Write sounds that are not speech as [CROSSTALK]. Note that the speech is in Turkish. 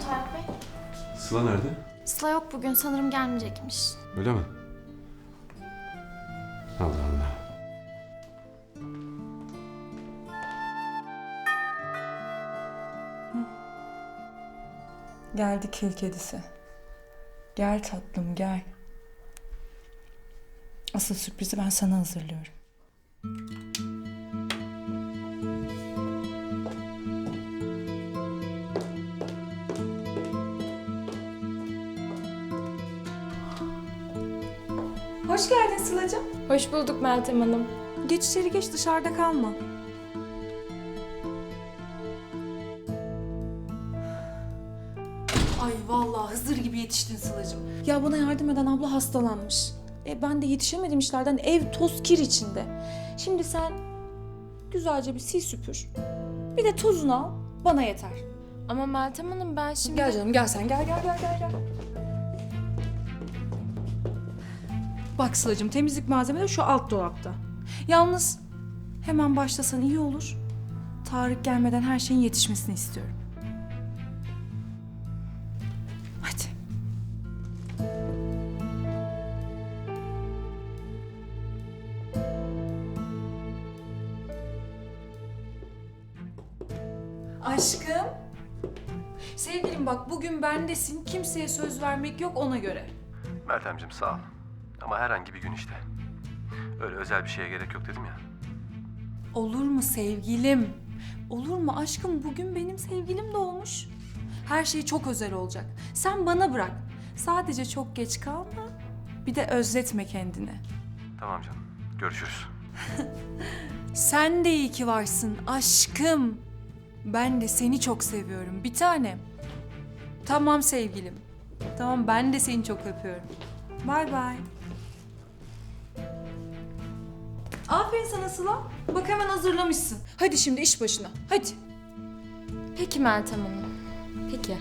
Tarık Bey. Sıla nerede? Sıla yok bugün sanırım gelmeyecekmiş. Öyle mi? Allah Allah. Geldi kül kedisi. Gel tatlım gel. Asıl sürprizi ben sana hazırlıyorum. Hoş geldin Sıla'cığım. Hoş bulduk Meltem Hanım. Geç içeri geç dışarıda kalma. Ay vallahi Hızır gibi yetiştin Sıla'cığım. Ya bana yardım eden abla hastalanmış. E ben de yetişemedim işlerden ev toz kir içinde. Şimdi sen güzelce bir sil süpür. Bir de tozunu al bana yeter. Ama Meltem Hanım ben şimdi... Gel canım gel sen gel gel gel gel gel. Bak Sıla'cığım temizlik malzemeleri şu alt dolapta. Yalnız hemen başlasan iyi olur. Tarık gelmeden her şeyin yetişmesini istiyorum. Hadi. Aşkım. Sevgilim bak bugün bendesin. Kimseye söz vermek yok ona göre. Meltemciğim sağ ol. Ama herhangi bir gün işte. Öyle özel bir şeye gerek yok dedim ya. Olur mu sevgilim? Olur mu aşkım? Bugün benim sevgilim doğmuş. Her şey çok özel olacak. Sen bana bırak. Sadece çok geç kalma. Bir de özletme kendini. Tamam canım. Görüşürüz. [LAUGHS] Sen de iyi ki varsın aşkım. Ben de seni çok seviyorum bir tanem. Tamam sevgilim. Tamam ben de seni çok öpüyorum. Bay bay. Aferin sana Sıla. Bak hemen hazırlamışsın. Hadi şimdi iş başına. Hadi. Peki Meltem Hanım. Peki.